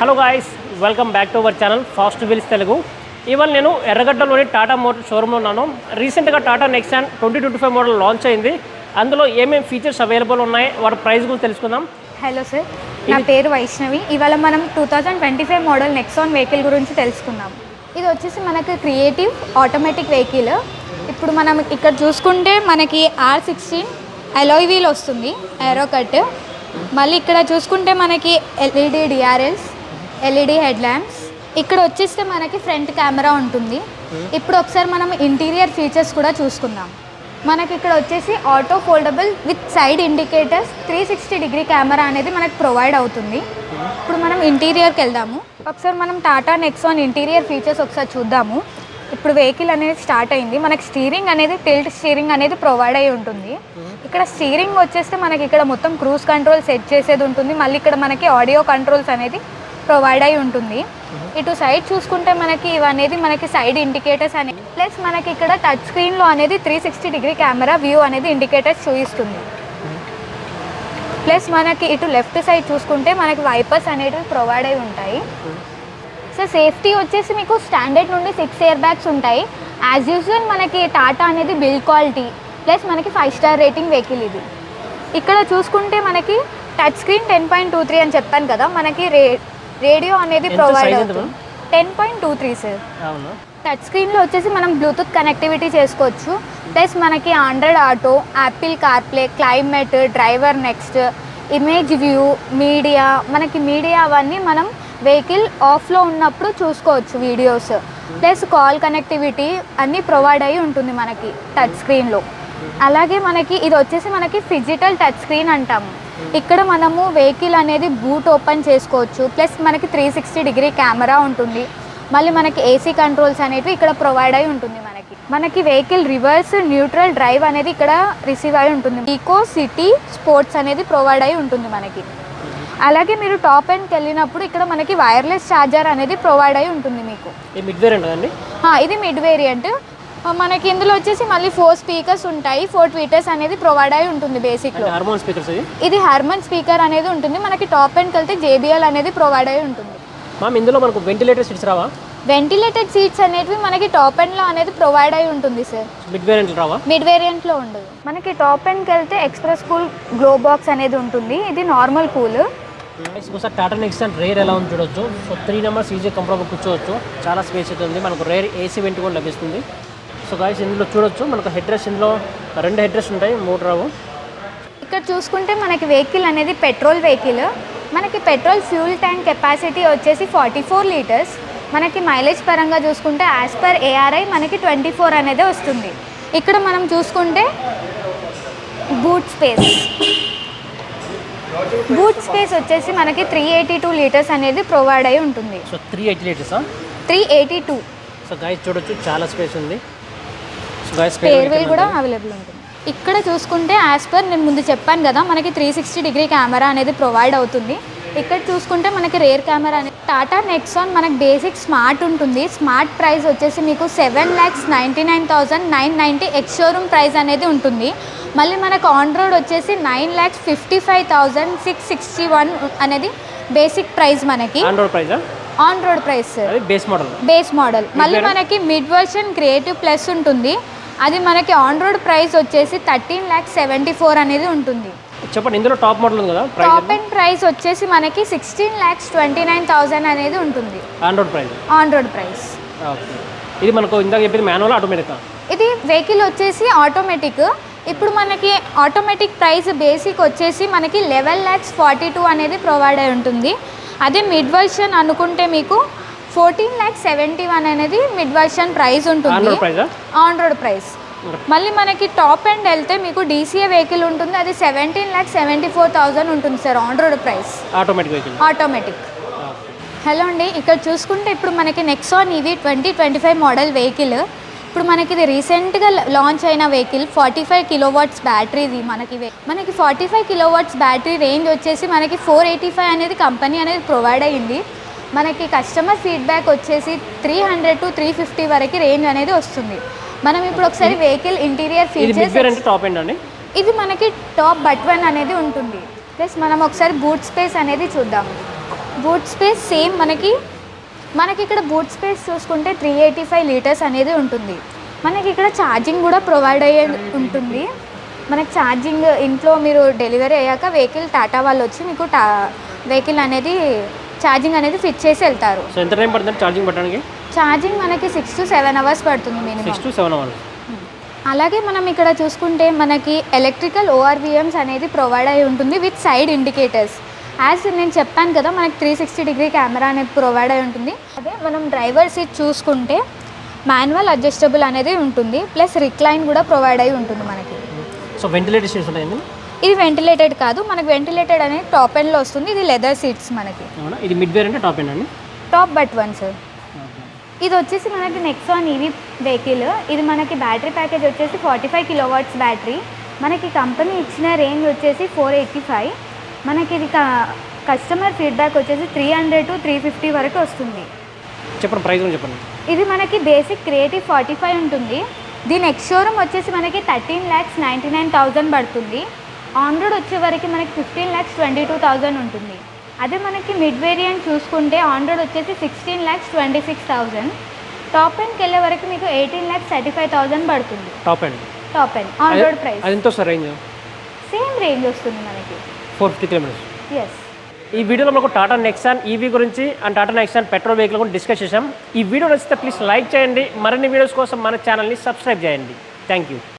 Hello guys welcome back to our channel fast wheels Telugu ఇవాళ నేను ఎర్రగడ్డలోని Tata motor షోరూంలో ఉన్నాను. రీసెంట్గా Tata Nexon twenty twenty five model launch అయింది. అందులో ఏమేమి ఫీచర్స్ అవైలబుల్ ఉన్నాయి వాటి ప్రైస్ గురించి తెలుసుకుందాం. హలో సార్ నా పేరు వైష్ణవి. ఇవాళ మనం two thousand twenty five model Nexon vehicle గురించి తెలుసుకుందాం. ఇది వచ్చేసి మనకు క్రియేటివ్ ఆటోమేటిక్ వెహికల్ ఇప్పుడు మనం ఇక్కడ చూసుకుంటే మనకి ఆర్ సిక్స్టీన్ అలాయ్ వీల్ వస్తుంది ఏరో కట్ మళ్ళీ ఇక్కడ చూసుకుంటే మనకి LED DRLs LED head lamps ఇక్కడ వచ్చేస్తే మనకి ఫ్రంట్ కెమెరా ఉంటుంది. ఇప్పుడు ఒకసారి మనం ఇంటీరియర్ ఫీచర్స్ కూడా చూసుకుందాం. మనకి ఇక్కడ వచ్చేసి auto foldable with side indicators three sixty degree camera అనేది మనకు ప్రొవైడ్ అవుతుంది. ఇప్పుడు మనం ఇంటీరియర్కి వెళ్దాము. ఒకసారి మనం టాటా నెక్సాన్ ఇంటీరియర్ ఫీచర్స్ ఒకసారి చూద్దాము. ఇప్పుడు వెహికల్ అనేది స్టార్ట్ అయింది. మనకి స్టీరింగ్ అనేది టిల్ట్ స్టీరింగ్ అనేది ప్రొవైడ్ అయి ఉంటుంది. ఇక్కడ స్టీరింగ్ వచ్చేస్తే మనకి ఇక్కడ మొత్తం క్రూజ్ కంట్రోల్ సెట్ చేసేది ఉంటుంది. మళ్ళీ ఇక్కడ మనకి ఆడియో కంట్రోల్స్ అనేది ప్రొవైడ్ అయి ఉంటుంది. ఇటు సైడ్ చూసుకుంటే మనకి ఇవనేది మనకి సైడ్ ఇండికేటర్స్ అనేవి ప్లస్ మనకి ఇక్కడ టచ్ స్క్రీన్లో అనేది three sixty degree camera view అనేది ఇండికేటర్స్ చూపిస్తుంది ప్లస్ మనకి ఇటు లెఫ్ట్ సైడ్ చూసుకుంటే మనకి వైపర్స్ అనేటివి ప్రొవైడ్ అయి ఉంటాయి. సో సేఫ్టీ వచ్చేసి మీకు స్టాండర్డ్ నుండి సిక్స్ ఇయర్ బ్యాగ్స్ ఉంటాయి. యాజ్ యూజువల్ మనకి టాటా అనేది బిల్డ్ క్వాలిటీ ప్లస్ మనకి ఫైవ్ స్టార్ రేటింగ్ వెహికల్ ఇది. ఇక్కడ చూసుకుంటే మనకి touch screen ten point two three అని చెప్పాను కదా మనకి రే రేడియో అనేది ప్రొవైడ్ అవుతుంది. Ten point two three sir touch స్క్రీన్లో వచ్చేసి మనం బ్లూటూత్ కనెక్టివిటీ చేసుకోవచ్చు. ప్లస్ మనకి Android auto Apple CarPlay climate driver next image view media మనకి మీడియా అవన్నీ మనం వెహికల్ ఆఫ్లో ఉన్నప్పుడు చూసుకోవచ్చు వీడియోస్ ప్లస్ కాల్ కనెక్టివిటీ అన్నీ ప్రొవైడ్ అయి ఉంటుంది మనకి టచ్ స్క్రీన్లో అలాగే మనకి ఇది వచ్చేసి మనకి ఫిజిటల్ టచ్ స్క్రీన్ అంటాము. ఇక్కడ మనము వెహికల్ అనేది బూట్ ఓపెన్ చేసుకోవచ్చు. ప్లస్ మనకి త్రీ సిక్స్టీ డిగ్రీ కెమెరా ఉంటుంది. మళ్ళీ మనకి ఏసీ కంట్రోల్స్ అనేవి ఇక్కడ ప్రొవైడ్ అయి ఉంటుంది మనకి. మనకి వెహికల్ రివర్స్ న్యూట్రల్ డ్రైవ్ అనేది ఇక్కడ రిసీవ్ అయి ఉంటుంది. ఈకో సిటీ స్పోర్ట్స్ అనేది ప్రొవైడ్ అయి ఉంటుంది మనకి. అలాగే మీరు టాప్ ఎండ్కి వెళ్ళినప్పుడు ఇక్కడ మనకి వైర్లెస్ ఛార్జర్ అనేది ప్రొవైడ్ అయి ఉంటుంది మీకు. ఇది మిడ్ వేరియంట్. అండి వేరియంట్ మనకి ఇందులో వచ్చేసి మళ్ళీ ఫోర్ స్పీకర్స్ ఉంటాయి. ఫోర్ ట్వీటర్స్ అనేది ప్రొవైడ్ అయి ఉంటుంది బేసిక్లో అంటే హార్మోన్ స్పీకర్స్ ఇది ఇది హర్మన్ స్పీకర్ అనేది ఉంటుంది. మనకి టాప్ ఎండ్కి వెళ్తే జేబిఎల్ అనేది ప్రొవైడ్ అయి ఉంటుంది. మ్యామ్ ఇందులో మనకు వెంటిలేటర్ సీట్స్ రావా? వెంటిలేటెడ్ సీట్స్ అనేటివి మనకి టాప్ ఎండ్లో అనేది ప్రొవైడ్ అయి ఉంటుంది సార్ మిడ్ వేరియంట్ రావా? మిడ్ వేరియంట్లో ఉండదు. మనకి టాప్ ఎండ్కి వెళ్తే ఎక్స్ప్రెస్ కూల్ గ్లో బాక్స్ అనేది ఉంటుంది. ఇది నార్మల్ కూల్ ఒకసారి టాటా నెక్సాన్ రేర్ ఎలా ఉంది చూడొచ్చు. So three numbers easy comfortable కూర్చోవచ్చు. చాలా స్పేస్ అయితే ఉంది. మనకు రేర్ ఏసీ వెంట్ కూడా లభిస్తుంది. సో గాయస్ ఇందులో చూడొచ్చు. మనకు హెడ్ రెస్ట్ ఇందులో రెండు హెడ్ రెస్ట్ ఉంటాయి. మూడు రావు. ఇక్కడ చూసుకుంటే మనకి వెహికల్ అనేది పెట్రోల్ వెహికల్ మనకి పెట్రోల్ ఫ్యూల్ ట్యాంక్ కెపాసిటీ వచ్చేసి ఫార్టీ ఫోర్ లీటర్స్ మనకి మైలేజ్ పరంగా చూసుకుంటే యాజ్ పర్ ఏఆర్ఐ మనకి ట్వంటీ ఫోర్ అనేది వస్తుంది. ఇక్కడ మనం చూసుకుంటే బూట్ స్పేస్ బూట్ స్పేస్ వచ్చేసి మనకి త్రీ ఎయిటీ టూ లీటర్స్ అనేది ప్రొవైడ్ అయి ఉంటుంది. So three eighty లీటర్సా three eighty two so guys చూడొచ్చు. చాలా స్పేస్ ఉంది. సో గాయస్ స్పేర్ వీల్ కూడా అవైలబుల్ ఉంటుంది. ఇక్కడ చూసుకుంటే యాజ్ పర్ నేను ముందు చెప్పాను కదా మనకి త్రీ సిక్స్టీ డిగ్రీ కెమెరా అనేది ప్రొవైడ్ అవుతుంది. ఇక్కడ చూసుకుంటే మనకి రేర్ కెమెరా అనేది టాటా నెక్సాన్ మనకి బేసిక్ స్మార్ట్ ఉంటుంది. స్మార్ట్ ప్రైస్ వచ్చేసి మీకు seven lakhs ninety nine thousand nine ninety ex showroom price అనేది ఉంటుంది. మళ్ళీ మనకు ఆన్ రోడ్ వచ్చేసి nine lakhs fifty five thousand six sixty one అనేది బేసిక్ ప్రైస్ మనకి. On road price base model base model మళ్ళీ మనకి మిడ్ వర్షన్ క్రియేటివ్ ప్లస్ ఉంటుంది. అది మనకి ఆన్ రోడ్ ప్రైస్ వచ్చేసి థర్టీన్ ల్యాక్స్ సెవెంటీ ఫోర్ అనేది ఉంటుంది. చెప్పండి ఇందులో టాప్ మోడల్ ఉంది కదా టాప్ అండ్ ప్రైస్ వచ్చేసి మనకి sixteen lakhs twenty nine thousand అనేది ఉంటుంది. Android price on road price okay ఇది మనకు ఇందాక చెప్పింది మాన్యువల్ ఆటోమేటిక్ ఇది వెహికల్ వచ్చేసి ఆటోమేటిక్ ఇప్పుడు మనకి ఆటోమేటిక్ ప్రైస్ బేసిక్ వచ్చేసి మనకి లెవెన్ ల్యాక్స్ ఫార్టీ టూ అనేది ప్రొవైడ్ అయి ఉంటుంది. అదే మిడ్ వర్షన్ అనుకుంటే మీకు ఫోర్టీన్ ల్యాక్స్ సెవెంటీ వన్ అనేది మిడ్ వర్షన్ ప్రైస్ ఉంటుంది. ఆన్ రోడ్ ప్రైస్ మళ్ళీ మనకి టాప్ ఎండ్ వెళ్తే మీకు డీసీఏ వెహికల్ ఉంటుంది. అది seventeen lakh seventy four thousand ఉంటుంది sir on road price automatic hello అండి ఇక్కడ చూసుకుంటే ఇప్పుడు మనకి నెక్సాన్ ఇవి twenty twenty five model vehicle ఇప్పుడు మనకి ఇది రీసెంట్గా లాంచ్ అయిన వెహికల్ ఫార్టీ ఫైవ్ కిలోవాట్స్ బ్యాటరీది మనకి మనకి forty five kilowatts battery range వచ్చేసి మనకి ఫోర్ ఎయిటీ ఫైవ్ అనేది కంపెనీ అనేది ప్రొవైడ్ అయ్యింది. మనకి కస్టమర్ ఫీడ్బ్యాక్ వచ్చేసి three hundred to three fifty వరకు రేంజ్ అనేది వస్తుంది. మనం ఇప్పుడు ఒకసారి vehicle interior features top end అండి ఇది మనకి టాప్ బట్ వన్ అనేది ఉంటుంది. ప్లస్ మనం ఒకసారి బూట్ స్పేస్ అనేది చూద్దాం. బూట్ స్పేస్ సేమ్ మనకి మనకి ఇక్కడ బూట్ స్పేస్ చూసుకుంటే త్రీ ఎయిటీ ఫైవ్ లీటర్స్ అనేది ఉంటుంది. మనకి ఇక్కడ ఛార్జింగ్ కూడా ప్రొవైడ్ అయ్యే ఉంటుంది. మనకి ఛార్జింగ్ ఇంట్లో మీరు డెలివరీ అయ్యాక వెహికల్ టాటా వాళ్ళు వచ్చి మీకు టా వెహికల్ అనేది ఛార్జింగ్ అనేది ఫిట్ చేసి వెళ్తారు. సో ఎంత టైం పడుతుంది ఛార్జింగ్ పెట్టడానికి? ఛార్జింగ్ మనకి సిక్స్ టు సెవెన్ అవర్స్ పడుతుంది minimum. Six to seven hours. అలాగే మనం ఇక్కడ చూసుకుంటే మనకి ఎలక్ట్రికల్ ఓఆర్విఎమ్స్ అనేది ప్రొవైడ్ అయి ఉంటుంది విత్ సైడ్ ఇండికేటర్స్. యాజ్ నేను చెప్పాను కదా మనకి త్రీ సిక్స్టీ డిగ్రీ కెమెరా అనేది ప్రొవైడ్ అయి ఉంటుంది. అదే మనం డ్రైవర్ సీట్ చూసుకుంటే మాన్యువల్ అడ్జస్టబుల్ అనేది ఉంటుంది ప్లస్ రిక్లైన్ కూడా ప్రొవైడ్ అయి ఉంటుంది మనకి. సో వెంటిలేటర్ సీట్స్ ఉంటాయండి ఇది వెంటిలేటెడ్ కాదు. మనకి వెంటిలేటెడ్ అనేది టాప్ ఎండ్లో వస్తుంది. ఇది లెదర్ సీట్స్ మనకి. అవునా? ఇది మిడ్ వేర్ అంటే టాప్ అండి? టాప్ బట్ వన్ సార్ ఇది వచ్చేసి మనకి నెక్సాన్ ఈవీ వెహికల్ ఇది మనకి బ్యాటరీ ప్యాకేజ్ వచ్చేసి ఫార్టీ ఫైవ్ కిలోవాట్స్ బ్యాటరీ మనకి కంపెనీ ఇచ్చిన రేంజ్ వచ్చేసి ఫోర్ ఎయిటీ ఫైవ్ మనకి ఇది కస్టమర్ ఫీడ్బ్యాక్ వచ్చేసి three hundred to three fifty వరకు వస్తుంది. చెప్పండి ప్రైస్ చెప్పండి. ఇది మనకి బేసిక్ క్రియేటివ్ ఫార్టీ ఫైవ్ ఉంటుంది. దీని ఎక్స్ షోరూమ్ వచ్చేసి మనకి thirteen lakhs ninety nine thousand పడుతుంది. ఆన్ రోడ్ వచ్చే వరకు మనకి fifteen lakhs twenty two thousand ఉంటుంది. అదే మనకి మిడ్ వేరియంట్ చూసుకుంటే ఆన్ రోడ్ వచ్చేసి sixteen lakhs twenty six thousand top ఎండ్కి వెళ్ళే వరకు మీకు eighteen lakhs thirty five thousand పడుతుంది. Top and top end on road price ఎంత వస్తుంది రేంజ్ సేమ్ రేంజ్ వస్తుంది మనకి. ఫోర్ ఫిఫ్టీ కిలోమీటర్స్ ఎస్ ఈ వీడియోలో మనకు టాటా నెక్సాన్ ఈవీ గురించి and Tata Nexon petrol vehicle గురించి డిస్కస్ చేసాం ఈ వీడియో నచ్చితే ప్లీజ్ లైక్ చేయండి. మరిన్ని వీడియోస్ కోసం మన ఛానల్ని సబ్స్క్రైబ్ చేయండి. Thank you